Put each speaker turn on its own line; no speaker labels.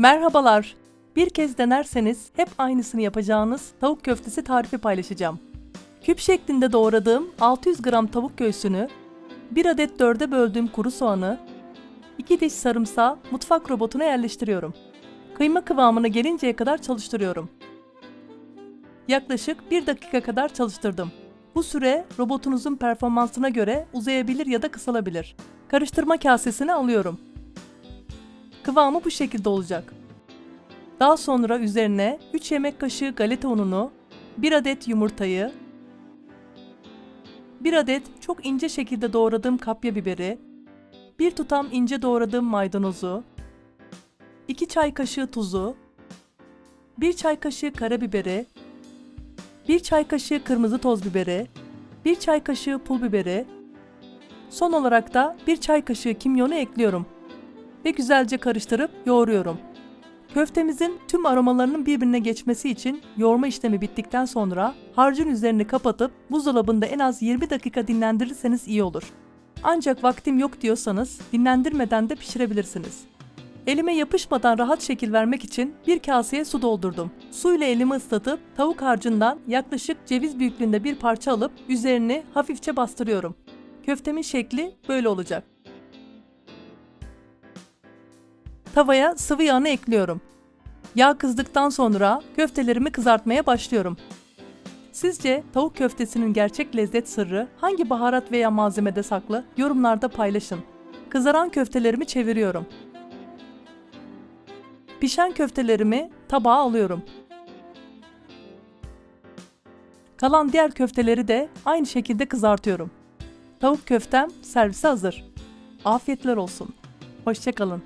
Merhabalar. Bir kez denerseniz hep aynısını yapacağınız tavuk köftesi tarifi paylaşacağım. Küp şeklinde doğradığım 600 gram tavuk göğsünü, 1 adet dörde böldüğüm kuru soğanı, 2 diş sarımsağı mutfak robotuna yerleştiriyorum. Kıyma kıvamına gelinceye kadar çalıştırıyorum. Yaklaşık 1 dakika kadar çalıştırdım. Bu süre robotunuzun performansına göre uzayabilir ya da kısalabilir. Karıştırma kasesine alıyorum. Kıvamı bu şekilde olacak. Daha sonra üzerine 3 yemek kaşığı galeta ununu, 1 adet yumurtayı, 1 adet çok ince şekilde doğradığım kapya biberi, 1 tutam ince doğradığım maydanozu, 2 çay kaşığı tuzu, 1 çay kaşığı karabiberi, 1 çay kaşığı kırmızı toz biberi, 1 çay kaşığı pul biberi, son olarak da 1 çay kaşığı kimyonu ekliyorum ve güzelce karıştırıp yoğuruyorum. Köftemizin tüm aromalarının birbirine geçmesi için yoğurma işlemi bittikten sonra harcın üzerini kapatıp buzdolabında en az 20 dakika dinlendirirseniz iyi olur. Ancak vaktim yok diyorsanız dinlendirmeden de pişirebilirsiniz. Elime yapışmadan rahat şekil vermek için bir kaseye su doldurdum. Su ile elimi ıslatıp tavuk harcından yaklaşık ceviz büyüklüğünde bir parça alıp üzerini hafifçe bastırıyorum. Köftemin şekli böyle olacak. Tavaya sıvı yağını ekliyorum. Yağ kızdıktan sonra köftelerimi kızartmaya başlıyorum. Sizce tavuk köftesinin gerçek lezzet sırrı hangi baharat veya malzemede saklı? Yorumlarda paylaşın. Kızaran köftelerimi çeviriyorum. Pişen köftelerimi tabağa alıyorum. Kalan diğer köfteleri de aynı şekilde kızartıyorum. Tavuk köftem servise hazır. Afiyetler olsun. Hoşçakalın.